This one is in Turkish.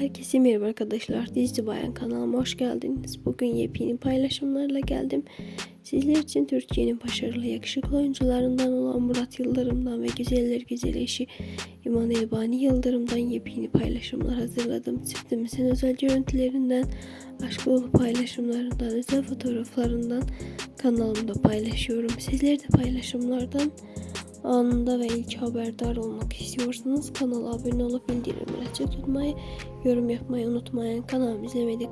Herkese merhaba arkadaşlar. Dizi Bayan kanalıma hoş geldiniz. Bugün yepyeni paylaşımlarla geldim. Sizler için Türkiye'nin başarılı yakışıklı oyuncularından olan Murat Yıldırım'dan ve güzeller güzel eşi İman Elbani Yıldırım'dan yepyeni paylaşımlar hazırladım. Çiftimizin özel görüntülerinden, aşk dolu paylaşımlarından, özel fotoğraflarından kanalımda paylaşıyorum. Sizler de paylaşımlardan anında ve ilk haberdar olmak istiyorsanız kanala abone olup bildirimleri açık tutmayı, yorum yapmayı unutmayın. Kanalımı izlemedik